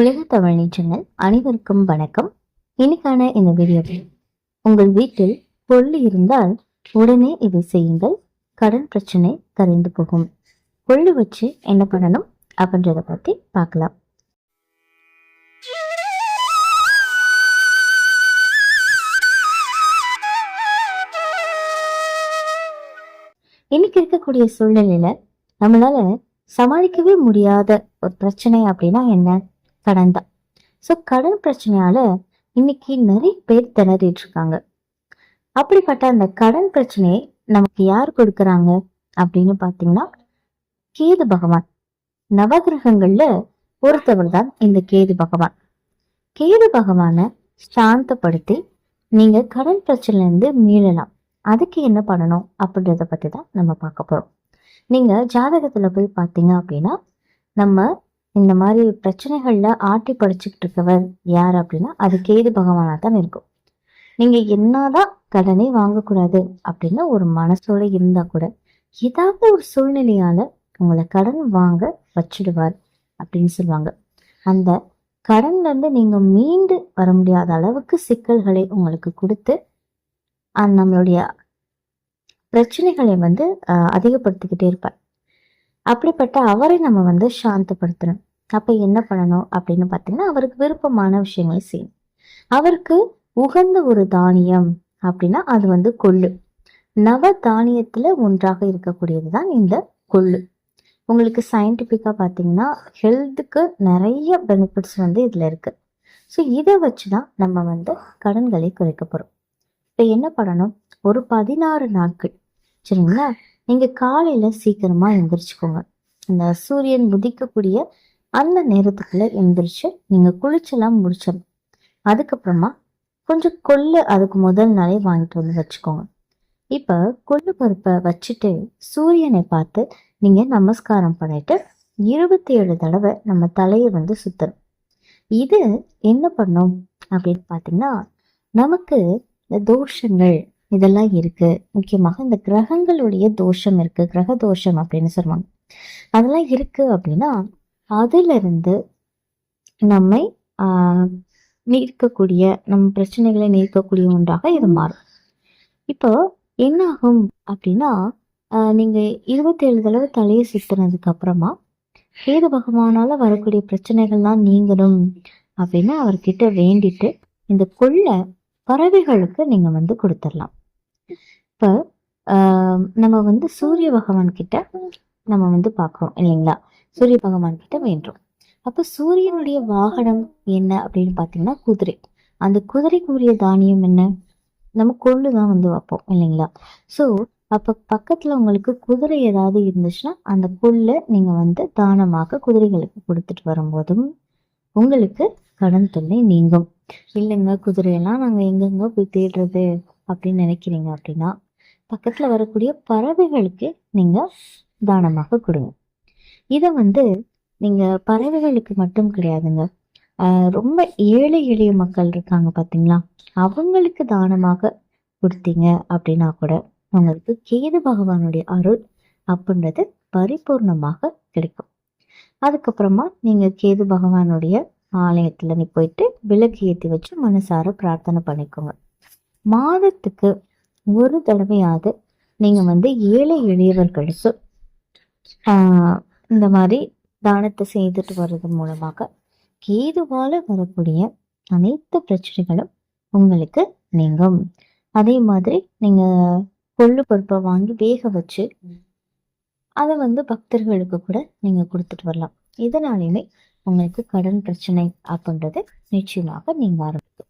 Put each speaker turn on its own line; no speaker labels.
உலக தமிழ் சேனல் அனைவருக்கும் வணக்கம். இன்னைக்கான இந்த வீடியோவில் உங்கள் வீட்டில் கொள்ளு இருந்தால் உடனே இதை செய்யுங்கள். கடன் பிரச்சனை கரைந்து போகும். கொள்ளு வச்சு என்ன பண்ணணும் அப்படின்றத பற்றி பார்க்கலாம். இன்னைக்கு இருக்கக்கூடிய சூழ்நிலையில நம்மளால சமாளிக்கவே முடியாத ஒரு பிரச்சனை அப்படின்னா என்ன? கடன் தான் ஸோ கடன் பிரச்சனையால இன்னைக்கு நிறைய பேர் திணறிட்டு இருக்காங்க அப்படிப்பட்ட அந்த கடன் பிரச்சனையை நமக்கு யார் கொடுக்கறாங்க அப்படின்னு பார்த்தீங்கன்னா கேது பகவான். நவகிரகங்கள்ல ஒருத்தவர் தான் இந்த கேது பகவான். கேது பகவானை சாந்தப்படுத்தி நீங்க கடன் பிரச்சனைல இருந்து மீளலாம். அதுக்கு என்ன பண்ணணும் அப்படின்றத பத்தி தான் நம்ம பார்க்க போறோம். நீங்க ஜாதகத்துல போய் பார்த்தீங்க அப்படின்னா நம்ம இந்த மாதிரி பிரச்சனைகள்ல ஆட்டி படிச்சுக்கிட்டு இருக்கவர் யார் அப்படின்னா அது கேது பகவானாக தான் இருக்கும். நீங்க என்னதான் கடனை வாங்கக்கூடாது அப்படின்னு ஒரு மனசோட இருந்தா கூட ஏதாவது ஒரு சூழ்நிலையால உங்களை கடன் வாங்க வச்சிடுவார் அப்படின்னு சொல்லுவாங்க. அந்த கடன்ல இருந்து நீங்க மீண்டு வர முடியாத அளவுக்கு சிக்கல்களை உங்களுக்கு கொடுத்து நம்மளுடைய பிரச்சனைகளை வந்து ஆஹ், அதிகப்படுத்திக்கிட்டே இருப்பார். அப்படிப்பட்ட அவரை நம்ம வந்து சாந்தப்படுத்தணும். அப்ப என்ன பண்ணணும் அப்படின்னு பார்த்தீங்கன்னா அவருக்கு விருப்பமான விஷயங்களை செய்யணும். அவருக்கு உகந்த ஒரு தானியம் அப்படின்னா அது வந்து கொள்ளு. நவ தானியத்தில் ஒன்றாக இருக்கக்கூடியது தான் இந்த கொள்ளு. உங்களுக்கு சயின்டிஃபிக்காக பார்த்தீங்கன்னா ஹெல்த்துக்கு நிறைய பெனிஃபிட்ஸ் வந்து இதில் இருக்கு. ஸோ இதை வச்சு தான் நம்ம வந்து கடன்களை குறைக்க போகிறோம் இப்போ என்ன பண்ணணும்? ஒரு பதினாறு நாட்கள். சரிங்களா? நீங்கள் காலையில் சீக்கிரமாக எந்திரிச்சுக்கோங்க. இந்த சூரியன் உதிக்கக்கூடிய அந்த நேரத்துக்குள்ள எழுந்திரிச்சு நீங்கள் குளிச்செல்லாம் முடிச்சிடணும். அதுக்கப்புறமா கொஞ்சம் கொள்ளு அதுக்கு முதல் நாளே வாங்கிட்டு வந்து வச்சுக்கோங்க. இப்போ கொள்ளு பருப்பை வச்சுட்டு சூரியனை பார்த்து நீங்கள் நமஸ்காரம் பண்ணிட்டு இருபத்தி ஏழு தடவை நம்ம தலையை வந்து சுத்தணும். இது என்ன பண்ணும் அப்படின்னு பார்த்தீங்கன்னா நமக்கு இந்த தோஷங்கள் இதெல்லாம் இருக்கு. முக்கியமாக இந்த கிரகங்களுடைய தோஷம் இருக்கு. கிரக தோஷம் அப்படின்னு சொல்லுவாங்க. அதெல்லாம் இருக்கு அப்படின்னா அதிலிருந்து நம்மை நீர்க்கக்கூடிய நம் பிரச்சனைகளை நீக்கக்கூடிய ஒன்றாக இது மாறும். இப்போ என்ன ஆகும் அப்படின்னா நீங்கள் இருபத்தேழு தடவை தலையை சுத்தினதுக்கு அப்புறமா ஏது பகவானால வரக்கூடிய பிரச்சனைகள்லாம் நீங்கணும் அப்படின்னு அவர்கிட்ட வேண்டிட்டு இந்த கொள்ளை பறவைகளுக்கு நீங்க வந்து கொடுத்துடலாம். இப்போ நம்ம வந்து சூரிய பகவான் கிட்ட நம்ம வந்து பார்க்குறோம் இல்லைங்களா? சூரிய பகவான் கிட்ட வேண்டும். அப்ப சூரியனுடைய வாகனம் என்ன அப்படின்னு பார்த்தீங்கன்னா குதிரை. அந்த குதிரைக்குரிய தானியம் என்ன? நம்ம கொள்ளு தான் வந்து வைப்போம் இல்லைங்களா? ஸோ அப்ப பக்கத்துல உங்களுக்கு குதிரை ஏதாவது இருந்துச்சுன்னா அந்த கொள்ளை நீங்க வந்து தானமாக குதிரைகளுக்கு கொடுத்துட்டு வரும்போதும் உங்களுக்கு கடன் தொல்லை நீங்கும். இல்லைங்க குதிரையெல்லாம் நாங்க எங்கெங்க போய் தேடுறது அப்படின்னு நினைக்கிறீங்க அப்படின்னா பக்கத்துல வரக்கூடிய பறவைகளுக்கு நீங்க தானமாக கொடுங்க. இதை வந்து நீங்கள் பறவைகளுக்கு மட்டும் கிடையாதுங்க. ரொம்ப ஏழை எளிய மக்கள் இருக்காங்க பார்த்தீங்களா அவங்களுக்கு தானமாக கொடுத்தீங்க அப்படின்னா கூட உங்களுக்கு கேது பகவானுடைய அருள் அப்படின்றது பரிபூர்ணமாக கிடைக்கும். அதுக்கப்புறமா நீங்கள் கேது பகவானுடைய ஆலயத்தில் நீ போயிட்டு விளக்கு ஏற்றி வச்சு மனசார பிரார்த்தனை பண்ணிக்கோங்க. மாதத்துக்கு ஒரு தடவையாவது நீங்கள் வந்து ஏழை எளியவர்களுக்கு இந்த மாதிரி தானத்தை செய்துட்டு வர்றது மூலமாக கேதுவால வரக்கூடிய அனைத்து பிரச்சனைகளும் உங்களுக்கு நீங்கும். அதே மாதிரி நீங்க கொள்ளு பருப்பை வாங்கி வேக வச்சு அதை வந்து பக்தர்களுக்கு கூட நீங்க கொடுத்துட்டு வரலாம். இதனாலையுமே உங்களுக்கு கடன் பிரச்சனை அப்படின்றது நிச்சயமாக நீங்க ஆரம்பிக்கும்.